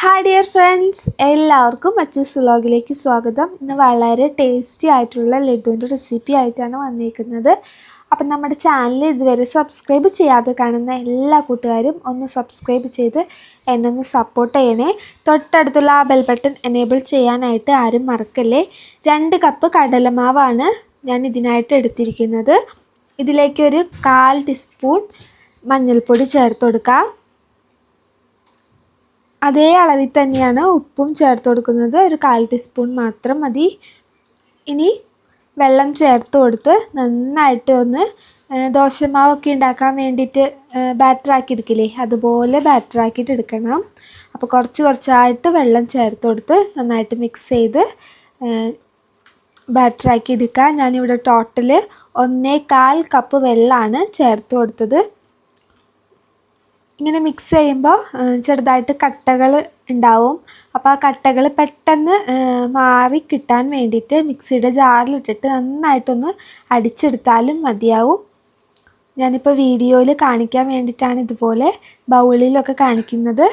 Hi dear friends എല്ലാവർക്കും അച്ചൂസ് വ്ളോഗിലേക്ക് സ്വാഗതം. ഇന്ന് വളരെ ടേസ്റ്റി ആയിട്ടുള്ള ലഡുവിന്റെ റെസിപ്പി ആയിട്ടാണ് വന്നിരിക്കുന്നത് അപ്പം നമ്മുടെ ചാനൽ ഇതുവരെ സബ്സ്ക്രൈബ് ചെയ്യാതെ കാണുന്ന എല്ലാ കൂട്ടുകാരും ഒന്ന് സബ്സ്ക്രൈബ് ചെയ്ത് എന്നെ ഒന്ന് സപ്പോർട്ട് ചെയ്യണേ. തൊട്ടടുത്തുള്ള ആ ബെൽ ബട്ടൺ എനേബിൾ ചെയ്യാനായിട്ട് ആരും മറക്കല്ലേ? രണ്ട് കപ്പ് കടലമാവാണ് ഞാൻ ഇതിനായിട്ട് എടുത്തിരിക്കുന്നത്. ഇതിലേക്കൊരു കാൽ ടീസ്പൂൺ മഞ്ഞൾപ്പൊടി ചേർത്ത് കൊടുക്കാം. അതേ അളവിൽ തന്നെയാണ് ഉപ്പും ചേർത്ത് കൊടുക്കുന്നത്. ഒരു കാൽ ടീസ്പൂൺ മാത്രം മതി. ഇനി വെള്ളം ചേർത്ത് കൊടുത്ത് നന്നായിട്ട് ഒന്ന് ദോശമാവൊക്കെ ഉണ്ടാക്കാൻ വേണ്ടിയിട്ട് ബാറ്ററാക്കി എടുക്കില്ലേ അതുപോലെ ബാറ്ററാക്കിയിട്ട് എടുക്കണം. അപ്പോൾ കുറച്ച് കുറച്ചായിട്ട് വെള്ളം ചേർത്ത് കൊടുത്ത് നന്നായിട്ട് മിക്സ് ചെയ്ത് ബാറ്ററാക്കി എടുക്കുക ഞാനിവിടെ ടോട്ടൽ ഒന്നേ കാൽ കപ്പ് വെള്ളമാണ് ചേർത്ത് കൊടുത്തത്. ഇങ്ങനെ മിക്സ് ചെയ്യുമ്പോൾ ചെറുതായിട്ട് കട്ടകൾ ഉണ്ടാവും. അപ്പോൾ ആ കട്ടകൾ പെട്ടെന്ന് മാറി കിട്ടാൻ വേണ്ടിയിട്ട് മിക്സിയുടെ ജാറിലിട്ടിട്ട് നന്നായിട്ടൊന്ന് അടിച്ചെടുത്താലും മതിയാവും. ഞാനിപ്പോൾ വീഡിയോയിൽ കാണിക്കാൻ വേണ്ടിയിട്ടാണ് ഇതുപോലെ ബൗളിലൊക്കെ കാണിക്കുന്നത്.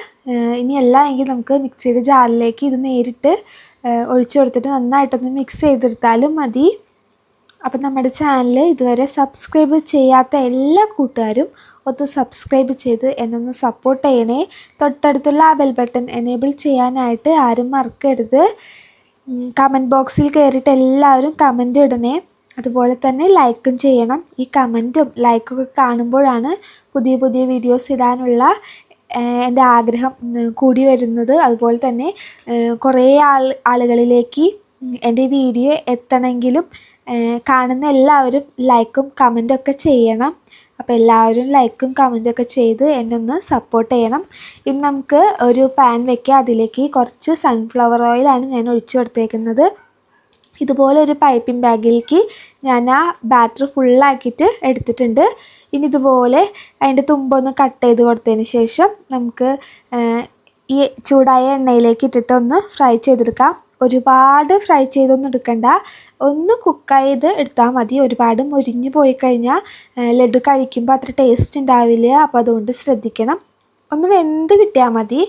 ഇനിയല്ല എങ്കിൽ നമുക്ക് മിക്സിയുടെ ജാറിലേക്ക് ഇത് നേരിട്ട് ഒഴിച്ചു കൊടുത്തിട്ട് നന്നായിട്ടൊന്ന് മിക്സ് ചെയ്തെടുത്താലും മതി. അപ്പം നമ്മുടെ ചാനൽ ഇതുവരെ സബ്സ്ക്രൈബ് ചെയ്യാത്ത എല്ലാ കൂട്ടുകാരും ഒന്ന് സബ്സ്ക്രൈബ് ചെയ്ത് എന്നൊന്ന് സപ്പോർട്ട് ചെയ്യണേ. തൊട്ടടുത്തുള്ള ആ ബെൽ ബട്ടൺ എനേബിൾ ചെയ്യാനായിട്ട് ആരും മറക്കരുത്. കമന്റ് ബോക്സിൽ കയറിയിട്ട് എല്ലാവരും കമന്റ് ഇടണേ. അതുപോലെ തന്നെ ലൈക്കും ചെയ്യണം. ഈ കമന്റും ലൈക്കൊക്കെ കാണുമ്പോഴാണ് പുതിയ പുതിയ വീഡിയോസ് ഇടാനുള്ള എന്റെ ആഗ്രഹം കൂടി വരുന്നത്. അതുപോലെ തന്നെ കുറേ ആൾ ആളുകളിലേക്ക് എന്റെ വീഡിയോ എത്തണമെങ്കിലും കാണുന്ന എല്ലാവരും ലൈക്കും കമന്റും ഒക്കെ ചെയ്യണം. അപ്പോൾ എല്ലാവരും ലൈക്കും കമന്റും ഒക്കെ ചെയ്ത് എന്നെ ഒന്ന് സപ്പോർട്ട് ചെയ്യണം. ഇനി നമുക്ക് ഒരു പാൻ വെക്കുക അതിലേക്ക് കുറച്ച് സൺഫ്ലവർ ഓയിലാണ് ഞാൻ ഒഴിച്ചു കൊടുത്തേക്കുന്നത്. ഇതുപോലെ ഒരു പൈപ്പിംഗ് ബാഗിലേക്ക് ഞാൻ ആ ബാറ്റർ ഫുള്ളാക്കിയിട്ട് എടുത്തിട്ടുണ്ട്. ഇനി ഇതുപോലെ അതിന്റെ തുമ്പൊന്ന് കട്ട് ചെയ്ത് കൊടുത്തതിന് ശേഷം നമുക്ക് ഈ ചൂടായ എണ്ണയിലേക്ക് ഇട്ടിട്ട് ഒന്ന് ഫ്രൈ ചെയ്തെടുക്കാം. ഒരുപാട് ഫ്രൈ ചെയ്തൊന്നും എടുക്കണ്ട. ഒന്ന് കുക്ക് ചെയ്ത് എടുത്താൽ മതി. ഒരുപാട് മുരിഞ്ഞു പോയി കഴിഞ്ഞാൽ ലഡു കഴിക്കുമ്പോൾ അത്ര ടേസ്റ്റ് ഉണ്ടാവില്ല അപ്പോൾ അതുകൊണ്ട് ശ്രദ്ധിക്കണം. ഒന്ന് വെന്ത് കിട്ടിയാൽ മതി.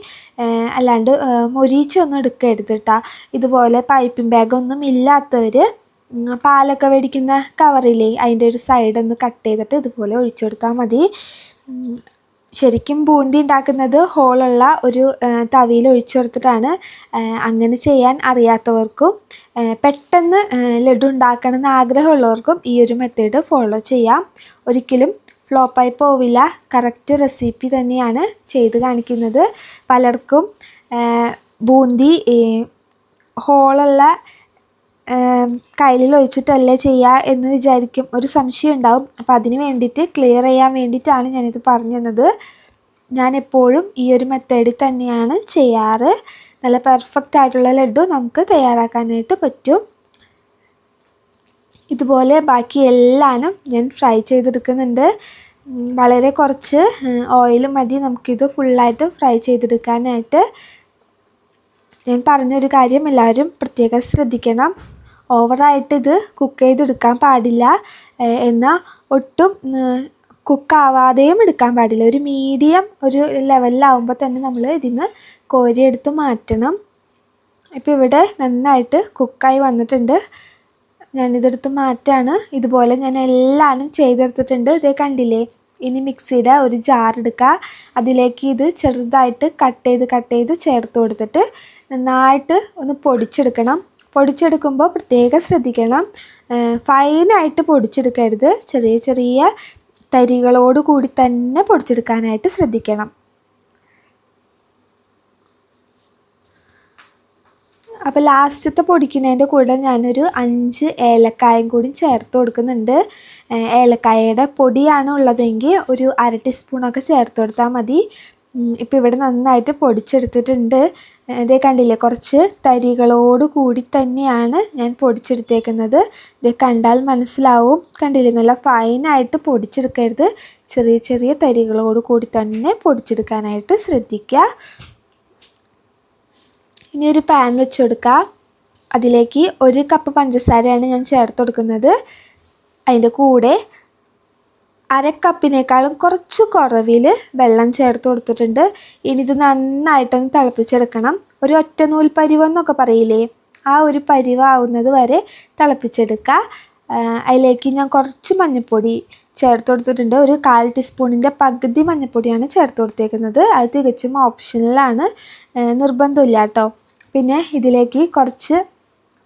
അല്ലാണ്ട് മൊരിച്ചൊന്നും എടുക്കരുത് കേട്ടോ ഇതുപോലെ പൈപ്പിംഗ് ബാഗൊന്നും ഇല്ലാത്തവർ പാലൊക്കെ മേടിക്കുന്ന കവറില്ലേ അതിന്റെ ഒരു സൈഡ് ഒന്ന് കട്ട് ചെയ്തിട്ട് ഇതുപോലെ ഒഴിച്ചു കൊടുത്താൽ മതി. ശരിക്കും ബൂന്തി ഉണ്ടാക്കുന്നത് ഹോളുള്ള ഒരു തവിയിൽ ഒഴിച്ചു കൊടുത്തിട്ടാണ്. അങ്ങനെ ചെയ്യാൻ അറിയാത്തവർക്കും പെട്ടെന്ന് ലഡു ഉണ്ടാക്കണം എന്ന് ആഗ്രഹമുള്ളവർക്കും ഈ ഒരു മെത്തേഡ് ഫോളോ ചെയ്യാം. ഒരിക്കലും ഫ്ലോപ്പായി പോവില്ല. കറക്റ്റ് റെസിപ്പി തന്നെയാണ് ചെയ്ത് കാണിക്കുന്നത്. പലർക്കും ബൂന്തി ഹോളുള്ള കയ്യിൽ ഒഴിച്ചിട്ടല്ലേ ചെയ്യുക എന്ന് വിചാരിക്കും. ഒരു സംശയം ഉണ്ടാവും. അപ്പം അതിന് വേണ്ടിയിട്ട് ക്ലിയർ ചെയ്യാൻ വേണ്ടിയിട്ടാണ് ഞാനിത് പറഞ്ഞു തന്നത് ഞാൻ എപ്പോഴും ഈ ഒരു മെത്തേഡിൽ തന്നെയാണ് ചെയ്യാറ്. നല്ല പെർഫെക്റ്റ് ആയിട്ടുള്ള ലഡു നമുക്ക് തയ്യാറാക്കാനായിട്ട് പറ്റും. ഇതുപോലെ ബാക്കി എല്ലാനും ഞാൻ ഫ്രൈ ചെയ്തെടുക്കുന്നുണ്ട്. വളരെ കുറച്ച് ഓയിൽ മതി നമുക്കിത് ഫുള്ളായിട്ട് ഫ്രൈ ചെയ്തെടുക്കാനായിട്ട്. ഞാൻ പറഞ്ഞൊരു കാര്യം എല്ലാവരും പ്രത്യേകം ശ്രദ്ധിക്കണം. ഓവറായിട്ട് ഇത് കുക്ക് ചെയ്തെടുക്കാൻ പാടില്ല. എന്നാൽ ഒട്ടും കുക്കാവാതെയും എടുക്കാൻ പാടില്ല. ഒരു മീഡിയം ഒരു ലെവലിലാവുമ്പോൾ തന്നെ നമ്മൾ ഇതിന്ന് കോരിയെടുത്ത് മാറ്റണം. ഇപ്പോൾ ഇവിടെ നന്നായിട്ട് കുക്കായി വന്നിട്ടുണ്ട്. ഞാനിതെടുത്ത് മാറ്റാണ്. ഇതുപോലെ ഞാൻ എല്ലാവരും ചെയ്തെടുത്തിട്ടുണ്ട്. ഇതേ കണ്ടില്ലേ? ഇനി മിക്സിയുടെ ഒരു ജാർ എടുക്കുക. അതിലേക്ക് ഇത് ചെറുതായിട്ട് കട്ട് ചെയ്ത് കട്ട് ചെയ്ത് ചേർത്ത് കൊടുത്തിട്ട് നന്നായിട്ട് ഒന്ന് പൊടിച്ചെടുക്കണം. പൊടിച്ചെടുക്കുമ്പോൾ പ്രത്യേകം ശ്രദ്ധിക്കണം. ഫൈനായിട്ട് പൊടിച്ചെടുക്കരുത്. ചെറിയ ചെറിയ തരികളോട് കൂടി തന്നെ പൊടിച്ചെടുക്കാനായിട്ട് ശ്രദ്ധിക്കണം. അപ്പോൾ ലാസ്റ്റത്തെ പൊടിക്കുന്നതിന്റെ കൂടെ ഞാനൊരു അഞ്ച് ഏലക്കായും കൂടി ചേർത്ത് കൊടുക്കുന്നുണ്ട്. ഏലക്കായയുടെ പൊടിയാണ് ഉള്ളതെങ്കിൽ ഒരു അര ടീസ്പൂണൊക്കെ ചേർത്ത് കൊടുത്താൽ മതി. ഇപ്പോൾ ഇവിടെ നന്നായിട്ട് പൊടിച്ചെടുത്തിട്ടുണ്ട്. ഇതേ കണ്ടില്ലേ കുറച്ച് തരികളോട് കൂടി തന്നെയാണ് ഞാൻ പൊടിച്ചെടുത്തേക്കുന്നത്. ഇത് കണ്ടാൽ മനസ്സിലാവും. കണ്ടില്ലേ നല്ല ഫൈനായിട്ട് പൊടിച്ചെടുക്കരുത്. ചെറിയ ചെറിയ തരികളോട് കൂടി തന്നെ പൊടിച്ചെടുക്കാനായിട്ട് ശ്രദ്ധിക്കുക. ഇനി ഒരു പാൻ വെച്ച് കൊടുക്കുക അതിലേക്ക് ഒരു കപ്പ് പഞ്ചസാരയാണ് ഞാൻ ചേർത്ത് കൊടുക്കുന്നത്. അതിന്റെ കൂടെ അര കപ്പിനേക്കാളും കുറച്ച് കുറവിൽ വെള്ളം ചേർത്ത് കൊടുത്തിട്ടുണ്ട്. ഇനി ഇത് നന്നായിട്ടൊന്ന് തിളപ്പിച്ചെടുക്കണം. ഒരു ഒറ്റ നൂൽ പരിവെന്നൊക്കെ പറയില്ലേ? ആ ഒരു പരിവാവുന്നത് വരെ തിളപ്പിച്ചെടുക്കുക അതിലേക്ക് ഞാൻ കുറച്ച് മഞ്ഞൾപ്പൊടി ചേർത്ത് കൊടുത്തിട്ടുണ്ട്. ഒരു കാൽ ടീസ്പൂണിന്റെ പകുതി മഞ്ഞൾപ്പൊടിയാണ് ചേർത്ത് കൊടുത്തേക്കുന്നത്. അത് തികച്ചും ഓപ്ഷണലാണ് നിർബന്ധമില്ല കേട്ടോ. പിന്നെ ഇതിലേക്ക് കുറച്ച്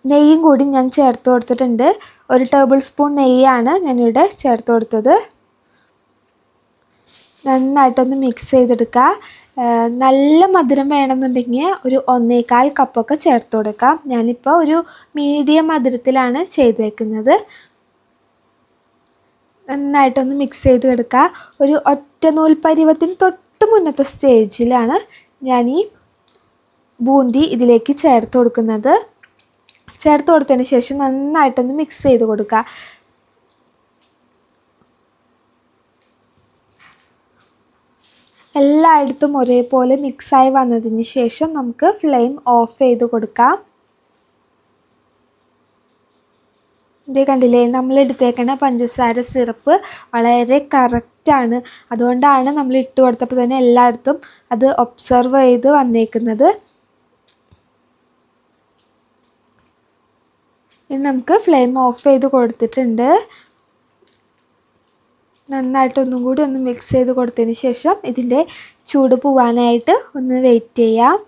നെയ്യും കൂടി ഞാൻ ചേർത്ത് കൊടുത്തിട്ടുണ്ട്. ഒരു ടേബിൾ സ്പൂൺ നെയ്യാണ് ഞാനിവിടെ ചേർത്ത് കൊടുത്തത്. നന്നായിട്ടൊന്ന് മിക്സ് ചെയ്തെടുക്കുക. നല്ല മധുരം വേണമെന്നുണ്ടെങ്കിൽ ഒരു ഒന്നേകാൽ കപ്പൊക്കെ ചേർത്ത് കൊടുക്കാം. ഞാനിപ്പോൾ ഒരു മീഡിയം മധുരത്തിലാണ് ചെയ്തേക്കുന്നത്. നന്നായിട്ടൊന്ന് മിക്സ് ചെയ്ത് എടുക്കുക ഒരു ഒറ്റ നൂൽ പരുവത്തിന് തൊട്ട് മുന്നത്തെ സ്റ്റേജിലാണ് ഞാൻ ഈ ബൂന്തി ഇതിലേക്ക് ചേർത്ത് കൊടുക്കുന്നത്. ചേർത്ത് കൊടുത്തതിന് ശേഷം നന്നായിട്ടൊന്ന് മിക്സ് ചെയ്ത് കൊടുക്കുക. എല്ലായിടത്തും ഒരേപോലെ മിക്സായി വന്നതിന് ശേഷം നമുക്ക് ഫ്ലെയിം ഓഫ് ചെയ്ത് കൊടുക്കാം. ഇതേ കണ്ടില്ലേ? നമ്മൾ എടുത്തേക്കണ പഞ്ചസാര സിറപ്പ് വളരെ കറക്റ്റാണ് അതുകൊണ്ടാണ് നമ്മൾ ഇട്ട് കൊടുത്തപ്പോൾ തന്നെ എല്ലായിടത്തും അത് ഒബ്സർവ് ചെയ്ത് വന്നേക്കുന്നത്. ഇനി നമുക്ക് ഫ്ലെയിം ഓഫ് ചെയ്ത് കൊടുത്തിട്ടുണ്ട്. നന്നായിട്ടൊന്നും കൂടി ഒന്ന് മിക്സ് ചെയ്ത് കൊടുത്തതിന് ശേഷം ഇതിന്റെ ചൂട് പോവാനായിട്ട് ഒന്ന് വെയിറ്റ് ചെയ്യാം.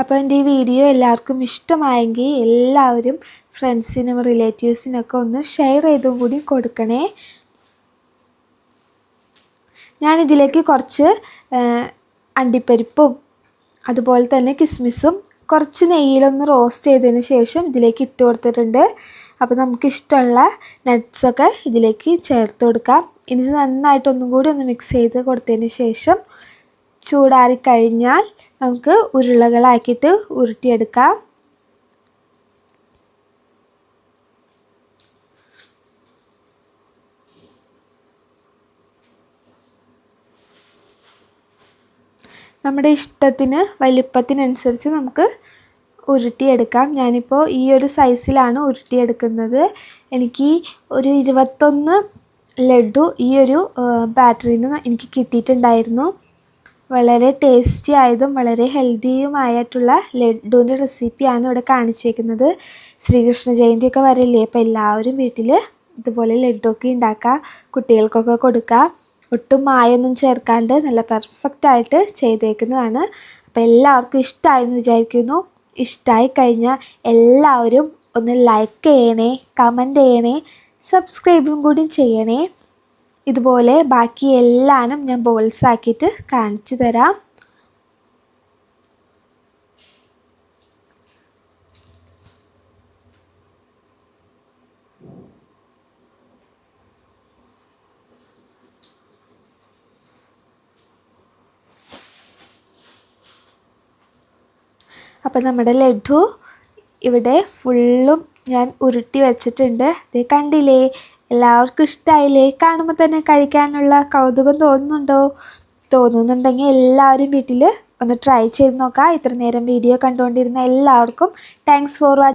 അപ്പോൾ എന്റെ ഈ വീഡിയോ എല്ലാവർക്കും ഇഷ്ടമായെങ്കിൽ എല്ലാവരും ഫ്രണ്ട്സിനും റിലേറ്റീവ്സിനൊക്കെ ഒന്ന് ഷെയർ ചെയ്തും കൂടി കൊടുക്കണേ. ഞാനിതിലേക്ക് കുറച്ച് അണ്ടിപ്പരിപ്പും അതുപോലെ തന്നെ കിസ്മിസും കുറച്ച് നെയ്യിലൊന്ന് റോസ്റ്റ് ചെയ്തതിന് ശേഷം ഇതിലേക്ക് ഇട്ട് കൊടുത്തിട്ടുണ്ട്. അപ്പോൾ നമുക്കിഷ്ടമുള്ള നട്ട്സൊക്കെ ഇതിലേക്ക് ചേർത്ത് കൊടുക്കാം. ഇനി നന്നായിട്ടൊന്നും കൂടി ഒന്ന് മിക്സ് ചെയ്ത് കൊടുത്തതിന് ശേഷം ചൂടാറിക്കഴിഞ്ഞാൽ നമുക്ക് ഉരുളകളാക്കിയിട്ട് ഉരുട്ടിയെടുക്കാം. നമ്മുടെ ഇഷ്ടത്തിന് വലിപ്പത്തിനനുസരിച്ച് നമുക്ക് ഉരുട്ടിയെടുക്കാം. ഞാനിപ്പോൾ ഈ ഒരു സൈസിലാണ് ഉരുട്ടിയെടുക്കുന്നത്. എനിക്ക് ഒരു ഇരുപത്തൊന്ന് ലഡു ഈ ഒരു ബാറ്ററിയിൽ നിന്ന് എനിക്ക് കിട്ടിയിട്ടുണ്ടായിരുന്നു. വളരെ ടേസ്റ്റി ആയതും വളരെ ഹെൽത്തിയുമായിട്ടുള്ള ലഡുവിന്റെ റെസിപ്പിയാണ് ഇവിടെ കാണിച്ചേക്കുന്നത്. ശ്രീകൃഷ്ണ ജയന്തിയൊക്കെ വരില്ലേ? അപ്പോൾ എല്ലാവരും വീട്ടിൽ ഇതുപോലെ ലഡുവൊക്കെ ഉണ്ടാക്കുക കുട്ടികൾക്കൊക്കെ കൊടുക്കുക ഒട്ടും മായൊന്നും ചേർക്കാണ്ട് നല്ല പെർഫെക്റ്റ് ആയിട്ട് ചെയ്തേക്കുന്നതാണ്. അപ്പോൾ എല്ലാവർക്കും ഇഷ്ടമായെന്ന് വിചാരിക്കുന്നു. ഇഷ്ടമായി കഴിഞ്ഞാൽ എല്ലാവരും ഒന്ന് ലൈക്ക് ചെയ്യണേ കമന്റ് ചെയ്യണേ സബ്സ്ക്രൈബും കൂടി ചെയ്യണേ. ഇതുപോലെ ബാക്കി എല്ലാനും ഞാൻ ബോൾസ് ആക്കിയിട്ട് കാണിച്ചു തരാം. അപ്പോൾ നമ്മുടെ ലഡു ഇവിടെ ഫുള്ളും ഞാൻ ഉരുട്ടി വെച്ചിട്ടുണ്ട്. ഇത് കണ്ടില്ലേ? എല്ലാവർക്കും ഇഷ്ടമായില്ലേ കാണുമ്പോൾ തന്നെ കഴിക്കാനുള്ള കൗതുകം തോന്നുന്നുണ്ടോ? തോന്നുന്നുണ്ടെങ്കിൽ എല്ലാവരും വീട്ടിൽ ഒന്ന് ട്രൈ ചെയ്ത് നോക്കാം. ഇത്ര നേരം വീഡിയോ കണ്ടുകൊണ്ടിരുന്ന എല്ലാവർക്കും താങ്ക്സ് ഫോർ വാച്ചിങ്